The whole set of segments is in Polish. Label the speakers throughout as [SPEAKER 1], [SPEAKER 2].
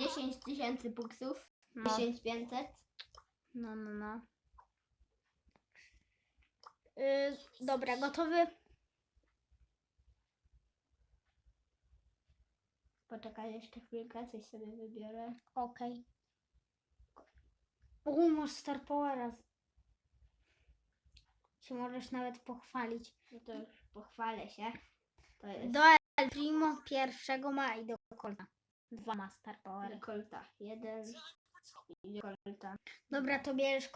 [SPEAKER 1] 10 tysięcy puksów.
[SPEAKER 2] No.
[SPEAKER 1] 1500.
[SPEAKER 2] No, no, no. Yy, dobra, gotowy?
[SPEAKER 1] Poczekaj jeszcze chwilkę, coś sobie wybiorę.
[SPEAKER 2] Okej. O, masz Star Powera. Się możesz nawet pochwalić.
[SPEAKER 1] No to już pochwalę się. To jest
[SPEAKER 2] Do El Primo pierwszego ma i do Colta. Dwa ma Star Power.
[SPEAKER 1] Colta 1 i Colta.
[SPEAKER 2] Dobra, to bierzesz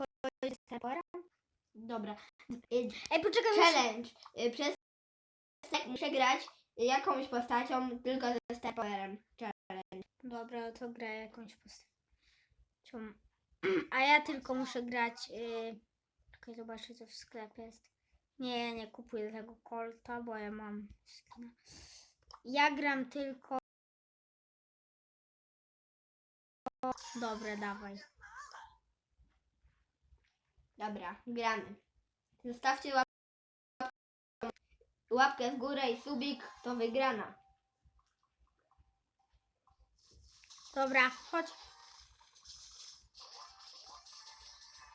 [SPEAKER 2] Star Powera?
[SPEAKER 1] Dobra.
[SPEAKER 2] Ej, poczekaj.
[SPEAKER 1] Challenge. Y, Przez tak muszę grać jakąś postacią tylko ze Star Powerem. Challenge.
[SPEAKER 2] Dobra, to gra jakąś postacią. A ja tylko muszę grać. Yy... Czekaj, zobaczę co w sklepie jest. Nie, nie kupuję tego Colta, bo ja mam skina. Ja gram tylko. Dobra, dawaj.
[SPEAKER 1] Dobra, gramy. Zostawcie łap... łapkę w górę i subik, to wygrana.
[SPEAKER 2] Dobra, chodź.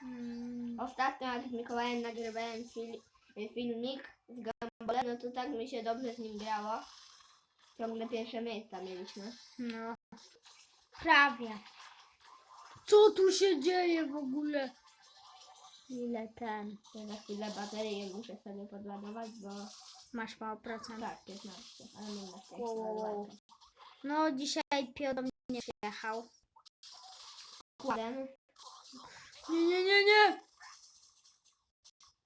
[SPEAKER 2] Mm,
[SPEAKER 1] Ostatnio jak z Mikołajem nagrywałem fil... filmik z Gambolem, no to tak mi się dobrze z nim grało. Ciągle pierwsze miejsca mieliśmy.
[SPEAKER 2] no. Prawie. Co tu się dzieje w ogóle? Ile ten?
[SPEAKER 1] Ja za chwilę baterię muszę sobie podładować, bo
[SPEAKER 2] Masz mało procent.
[SPEAKER 1] tak, 15, ale mam na
[SPEAKER 2] Wow, wow. No, dzisiaj Pio do mnie nie przyjechał.
[SPEAKER 1] Kładem.
[SPEAKER 2] Nie, nie, nie, nie!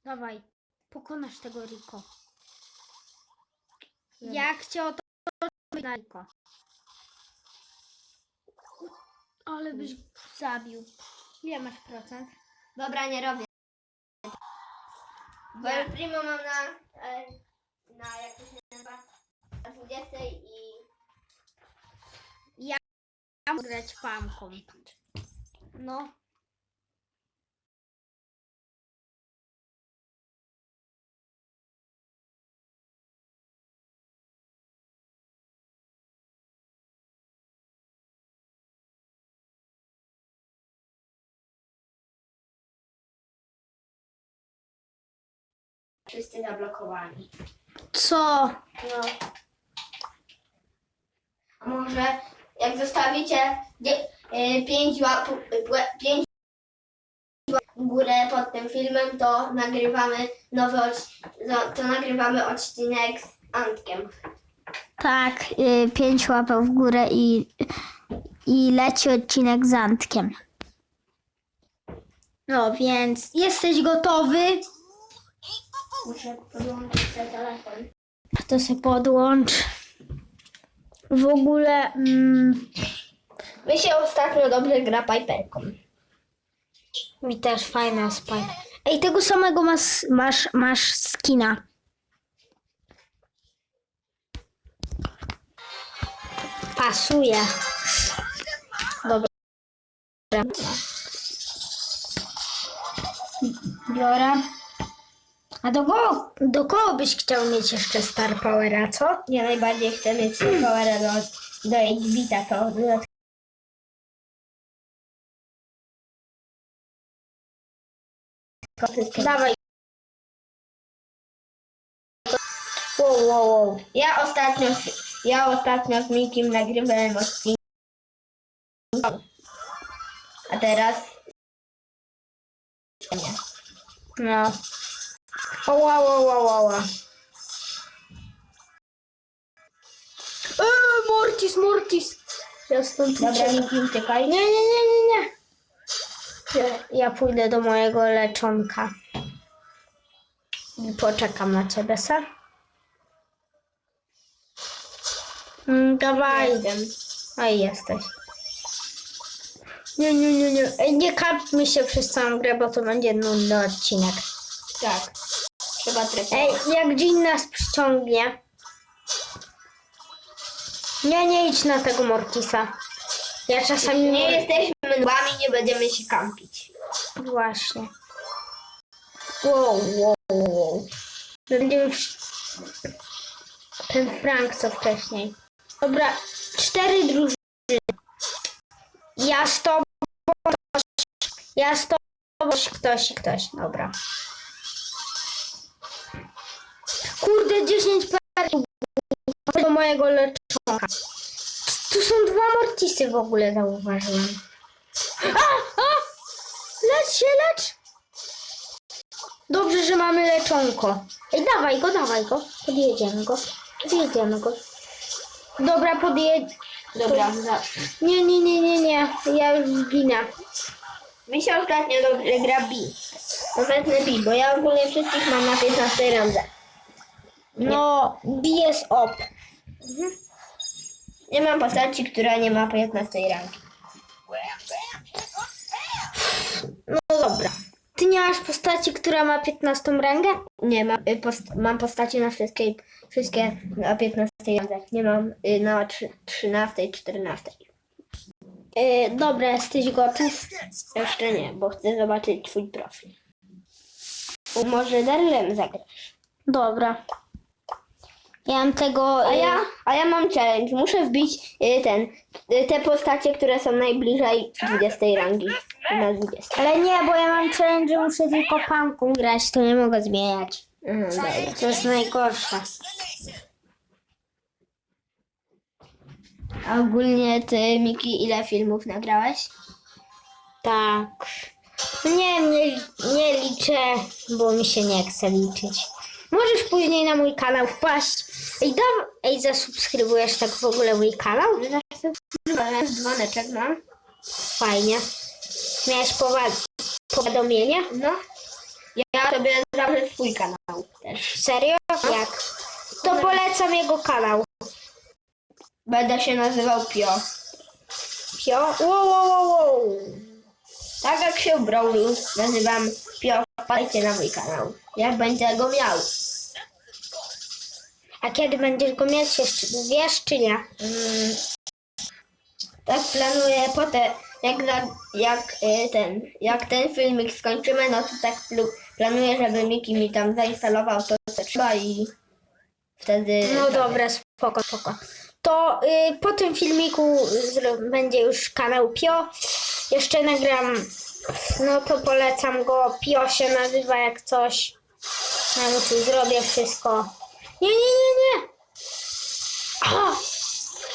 [SPEAKER 2] Dawaj, pokonasz tego Riko. Jak cię o to na Riko. Ale byś zabił. Ile masz procent?
[SPEAKER 1] Dobra, nie robię. Bo
[SPEAKER 2] Ja-
[SPEAKER 1] Primo mam na, e, na jak to się nazywa, na 20 i
[SPEAKER 2] Ja mam grać pamką. No.
[SPEAKER 1] Wszyscy zablokowani.
[SPEAKER 2] Co?
[SPEAKER 1] No. A może jak zostawicie 5 łap, łe- pięć łap w górę pod tym filmem, to nagrywamy nowy odc- to, to nagrywamy odcinek z Antkiem.
[SPEAKER 2] Tak, y, pięć łapek w górę i, i leci odcinek z Antkiem. No więc jesteś gotowy?
[SPEAKER 1] Muszę podłączyć ten telefon.
[SPEAKER 2] To się podłącz. W ogóle mm,
[SPEAKER 1] Mi się ostatnio dobrze gra Piperką.
[SPEAKER 2] mi też fajna spaj. Ej, tego samego masz, masz, masz skina. Pasuje. Dobra. Biorę. A do kogo, do kogo byś chciał mieć jeszcze Star Powera, co?
[SPEAKER 1] Ja najbardziej chcę mieć Powera do, do Xbita, to dodatkowo.
[SPEAKER 2] Dawaj. Wow, wow, wow.
[SPEAKER 1] Ja ostatnio, ja ostatnio z Mikim nagrywałem odcinek. A teraz.
[SPEAKER 2] No. Wow, wow. wow. Eee, Mortis, Mortis. Ja stąd
[SPEAKER 1] Dobra,
[SPEAKER 2] uciekam.
[SPEAKER 1] Miki, uciekaj.
[SPEAKER 2] Nie, nie, nie, nie, nie. Ja, ja pójdę do mojego leczonka. I poczekam na ciebie, ser. Mm, dawaj.
[SPEAKER 1] Jestem.
[SPEAKER 2] Oj, jesteś. Nie, nie, nie, nie. Ej, nie kapmy się przez całą grę, bo to będzie nudny odcinek.
[SPEAKER 1] Tak. Trzeba
[SPEAKER 2] Ej, jak Jean nas przyciągnie. Nie, nie idź na tego Mortisa. Ja czasami
[SPEAKER 1] Nie jesteśmy mydłami, nie będziemy się kampić.
[SPEAKER 2] Właśnie. Wow, wow, wow. Będziemy w... Ten Frank co wcześniej. Dobra, cztery drużyny. Ja z tobą ktoś. Ja z tobą ktoś i ktoś. Dobra. Kurde, 10 perłów do mojego leczonka. Tu są dwa mortisy w ogóle, zauważyłem. A! A! Lecz się, lecz! Dobrze, że mamy leczonko. Ej, dawaj go, dawaj go. Podjedziemy go. Podjedziemy go. Dobra, podjedź.
[SPEAKER 1] Dobra, za...
[SPEAKER 2] Nie, nie, nie, nie, nie. Ja już zginę.
[SPEAKER 1] Mi się ostatnio dobrze gra B. Wezmę B, bo ja ogólnie wszystkich mam na 15 randze.
[SPEAKER 2] No, BS op.
[SPEAKER 1] Nie mam postaci, która nie ma 15 rangi.
[SPEAKER 2] No dobra. Ty nie masz postaci, która ma 15 rangę?
[SPEAKER 1] Nie, mam, y, post- mam postacie na wszystkie, wszystkie na 15 randze. Nie mam y, na trzy- 13, 14.
[SPEAKER 2] Yy, dobra, jesteś gotów?
[SPEAKER 1] Jeszcze nie, bo chcę zobaczyć twój profil. Może Darlem zagrasz.
[SPEAKER 2] Dobra. Ja mam tego...
[SPEAKER 1] A
[SPEAKER 2] y,
[SPEAKER 1] ja, a ja mam challenge. Muszę wbić y, ten, y, te postacie, które są najbliżej 20 rangi. Na 20.
[SPEAKER 2] Ale nie, bo ja mam challenge, że muszę tylko panką grać, to nie mogę zmieniać.
[SPEAKER 1] Mhm, dobra.
[SPEAKER 2] To jest najgorsze.
[SPEAKER 1] A ogólnie ty, Miki, ile filmów nagrałeś?
[SPEAKER 2] Tak. Nie, nie, nie liczę, bo mi się nie chce liczyć. Możesz później na mój kanał wpaść. Ej, dam, ej zasubskrybujesz tak w ogóle mój kanał?
[SPEAKER 1] Ale dzwoneczek mam.
[SPEAKER 2] Fajnie. Miałeś powa- powiadomienie?
[SPEAKER 1] No. Ja sobie założę swój kanał też.
[SPEAKER 2] Serio? Jak? To polecam jego kanał.
[SPEAKER 1] Będę się nazywał Pio.
[SPEAKER 2] Pio? Wow, wow, wow, wow.
[SPEAKER 1] Tak jak się w Brawlu nazywam Pio, wpadajcie na mój kanał. Jak będę go miał.
[SPEAKER 2] A kiedy będziesz go mieć jeszcze? Wiesz czy nie?
[SPEAKER 1] Mm, tak planuję potem, jak, na, jak, y, ten, jak ten filmik skończymy, no to tak plu, planuję, żeby Miki mi tam zainstalował to, co trzeba i wtedy...
[SPEAKER 2] No dobra, spoko, spoko. To y, po tym filmiku zro- będzie już kanał Pio. Jeszcze nagram, no to polecam go. Pio się nazywa jak coś. Ja mu tu zrobię wszystko. Nie, nie, nie, nie. A,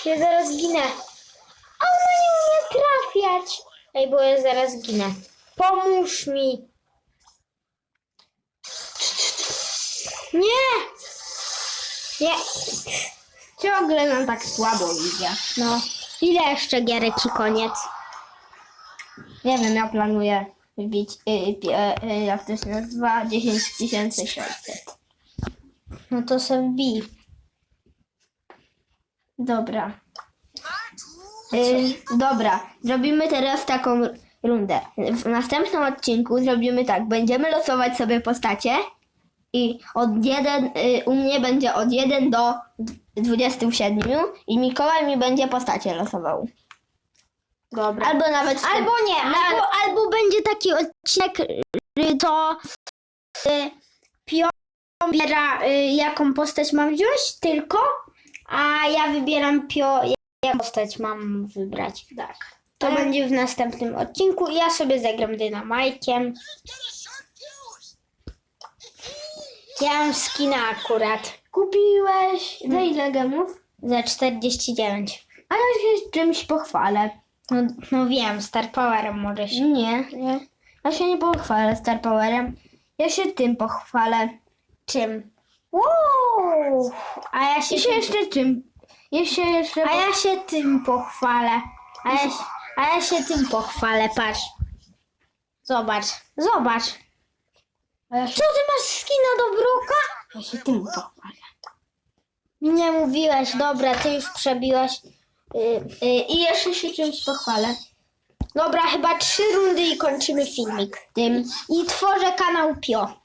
[SPEAKER 2] ja zaraz ginę. Ona nie umie trafiać. Ej, bo ja zaraz ginę. Pomóż mi. Nie. Nie.
[SPEAKER 1] Ciągle nam tak słabo idzie.
[SPEAKER 2] No. Ile jeszcze gierek i koniec?
[SPEAKER 1] Nie wiem, ja planuję wbić, y, y, y, y, jak to się nazywa, 10 600.
[SPEAKER 2] No to sobie bij.
[SPEAKER 1] Dobra. Y, dobra, zrobimy teraz taką rundę. W następnym odcinku zrobimy tak. Będziemy losować sobie postacie i od jeden, y, u mnie będzie od 1 do d- 27 i Mikołaj mi będzie postacie losował.
[SPEAKER 2] Dobra.
[SPEAKER 1] Albo nawet...
[SPEAKER 2] Albo nie, albo, albo będzie taki odcinek, y, to y, Pio wybiera y, jaką postać mam wziąć tylko, a ja wybieram Pio, jaką postać mam wybrać.
[SPEAKER 1] Tak.
[SPEAKER 2] To
[SPEAKER 1] Tak.
[SPEAKER 2] będzie w następnym odcinku ja sobie zagram dynamajkiem. Ja mam skina akurat
[SPEAKER 1] Kupiłeś za ile gemów?
[SPEAKER 2] za 49.
[SPEAKER 1] A ja się czymś pochwalę.
[SPEAKER 2] No, no wiem, Star Powerem może się.
[SPEAKER 1] Nie, nie. Ja się nie pochwalę Star Powerem. Ja się tym pochwalę.
[SPEAKER 2] Czym? Wow! A ja się,
[SPEAKER 1] I się jeszcze czym? Ja się jeszcze...
[SPEAKER 2] a ja się tym pochwalę. A ja, się- a ja się tym pochwalę, patrz. Zobacz, zobacz.
[SPEAKER 1] A ja
[SPEAKER 2] Co
[SPEAKER 1] się,
[SPEAKER 2] ty masz skina do Bruka?
[SPEAKER 1] ja się tym pochwalę.
[SPEAKER 2] Nie mówiłeś, dobra, ty już przebiłeś. Y,
[SPEAKER 1] Y, I jeszcze się czymś pochwalę.
[SPEAKER 2] dobra, chyba trzy rundy i kończymy filmik.
[SPEAKER 1] Tym.
[SPEAKER 2] I tworzę kanał Pio.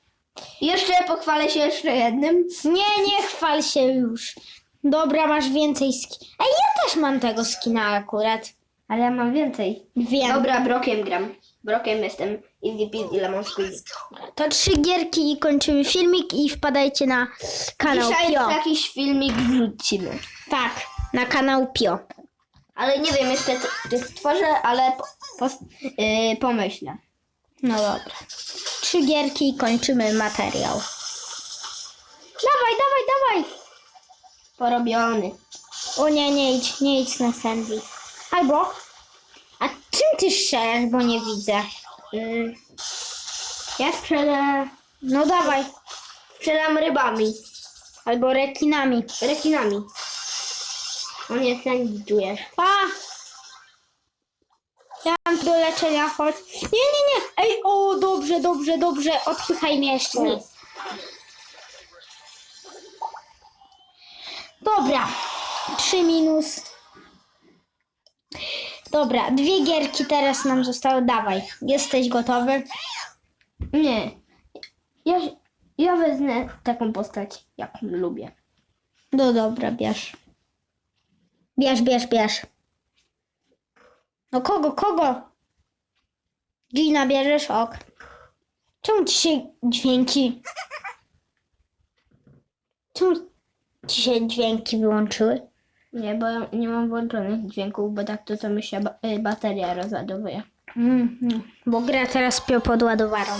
[SPEAKER 1] Jeszcze pochwalę się jeszcze jednym.
[SPEAKER 2] Nie, nie chwal się już. Dobra, masz więcej skin. Ej, ja też mam tego skina akurat.
[SPEAKER 1] Ale ja mam więcej.
[SPEAKER 2] Wiem.
[SPEAKER 1] Dobra, Brokiem gram. Brokiem jestem easy peasy lemon squeezy.
[SPEAKER 2] To trzy gierki i kończymy filmik i wpadajcie na kanał
[SPEAKER 1] Dzisiaj
[SPEAKER 2] Pio.
[SPEAKER 1] jakiś filmik wrzucimy.
[SPEAKER 2] Tak, na kanał Pio.
[SPEAKER 1] Ale nie wiem jeszcze, czy stworzę, ale po, po, yy, pomyślę.
[SPEAKER 2] No dobra. Trzy gierki i kończymy materiał. Dawaj, dawaj, dawaj!
[SPEAKER 1] Porobiony.
[SPEAKER 2] O nie, nie idź, nie idź na Sandy. Albo... A czym ty strzelasz, bo nie widzę?
[SPEAKER 1] Yy, ja strzelę,
[SPEAKER 2] No dawaj.
[SPEAKER 1] strzelam rybami,
[SPEAKER 2] Albo rekinami.
[SPEAKER 1] rekinami. O nie, sędzi czujesz.
[SPEAKER 2] A! Ja mam do leczenia, chodź. Nie, nie, nie. Ej, o, dobrze, dobrze, dobrze. Odpychaj mnie jeszcze. Dobra. Trzy minus. Dobra, dwie gierki teraz nam zostały. Dawaj. Jesteś gotowy?
[SPEAKER 1] Nie. Ja, ja wezmę taką postać, jaką lubię.
[SPEAKER 2] No dobra, bierz. Bierz, bierz, bierz. No kogo, kogo? Gina bierzesz? Ok. Czemu ci się dźwięki... Czemu ci się dźwięki wyłączyły?
[SPEAKER 1] Nie, bo nie mam włączonych dźwięków, bo tak to, to mi się ba- y, bateria rozładowuje.
[SPEAKER 2] Mhm. Bo gra teraz pił pod ładowarą.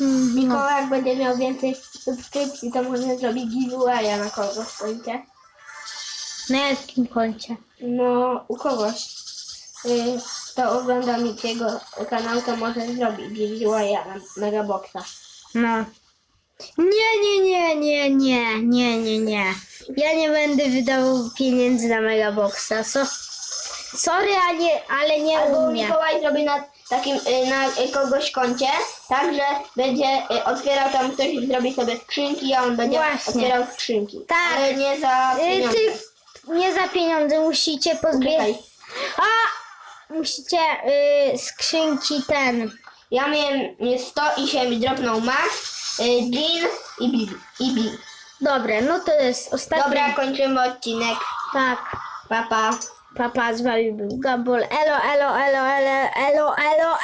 [SPEAKER 2] Mhm.
[SPEAKER 1] Mikołaj jak będzie miał więcej subskrypcji, to może zrobić giveawaya na kogoś, słuchajcie.
[SPEAKER 2] Na jakim koncie?
[SPEAKER 1] No, u kogoś. Y, kto ogląda Mikiego kanał, to może zrobić giveawaya na Megaboxa.
[SPEAKER 2] No. Nie, nie, nie, nie, nie, nie, nie, nie. Ja nie będę wydawał pieniędzy na Megaboxa. So, sorry, a nie, ale nie
[SPEAKER 1] Albo
[SPEAKER 2] umiem.
[SPEAKER 1] Mikołaj zrobi na takim, y, na y, kogoś koncie, tak, że będzie y, otwierał tam ktoś i zrobi sobie skrzynki, a on będzie
[SPEAKER 2] Właśnie.
[SPEAKER 1] otwierał skrzynki.
[SPEAKER 2] Tak.
[SPEAKER 1] Ale nie za
[SPEAKER 2] Y,
[SPEAKER 1] pieniądze.
[SPEAKER 2] ty, nie za pieniądze, musicie pozbierać.
[SPEAKER 1] Czekaj.
[SPEAKER 2] A! Musicie y, skrzynki ten.
[SPEAKER 1] Ja miałem y, 100 i się mi dropnął Max, y, Jean i Bibi. I Bibi.
[SPEAKER 2] Dobra, no to jest ostatni.
[SPEAKER 1] Dobra, kończymy odcinek.
[SPEAKER 2] Tak.
[SPEAKER 1] Pa, pa.
[SPEAKER 2] Papa z wami był Gabol. Elo, elo, elo, elo, elo, elo.